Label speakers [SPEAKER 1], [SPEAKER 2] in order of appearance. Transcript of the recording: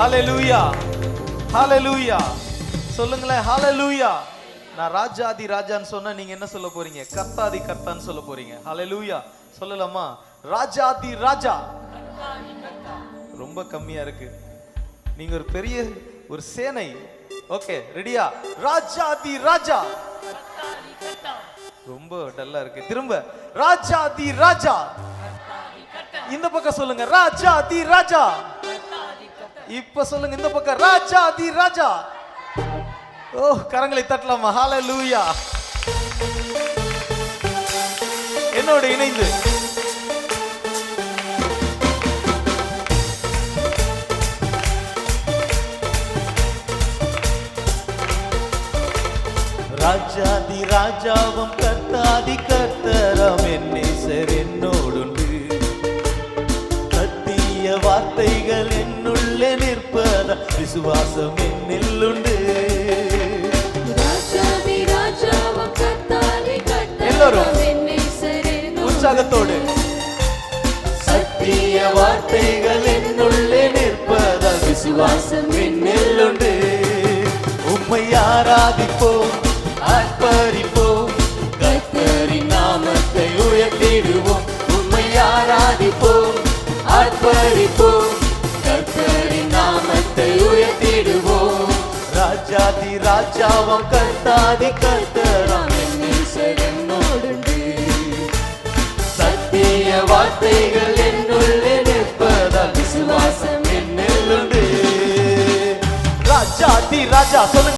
[SPEAKER 1] ஹalleluya ஹalleluya சொல்லுங்களேன் ஹalleluya நான் ராஜாதி ராஜான்னு சொன்னா நீங்க என்ன சொல்ல போறீங்க? கர்த்தாதி கர்த்தான்னு சொல்ல போறீங்க. ஹalleluya சொல்லலாமா? ராஜாதி ராஜா. ரொம்ப கம்மியா இருக்கு. நீங்க ஒரு பெரிய ஒரு சேனை. ஓகே ரெடியா ராஜாதி ராஜா. ரொம்ப டல்லா இருக்கு. திரும்ப ராஜாதி ராஜா. இந்த பக்கம் சொல்லுங்க ராஜாதி ராஜா. இப்ப சொல்லுங்க இந்த பக்கம். ராஜா தி ராஜா. ஓ கரங்களை தட்டலாமா? லூயா என்னோட இணைந்து. ராஜாதி ராஜாவும் கத்தாதி கர்த்தரம் என்னேசர் என்னோடுண்டு. சத்திய வார்த்தைகள் நிற்பத விசுவாசம் என்னில் உண்டு. எல்லாரும். உற்சாகத்தோடு. சத்திய வார்த்தைகள் என்னுள்ளே நிற்பத விசுவாசம் என்னில் உண்டு. உம்மை ஆராதிப்போம். ராஜாவும் கர்த்தாதி கர்த்தராம் என்னேசர் என்னோடுண்டு சத்திய வார்த்தைகள் என்னுள்ளே நிற்பதால் விசுவாசம் என்னில் உண்டு ராஜாதி ராஜா சொல்லுங்க.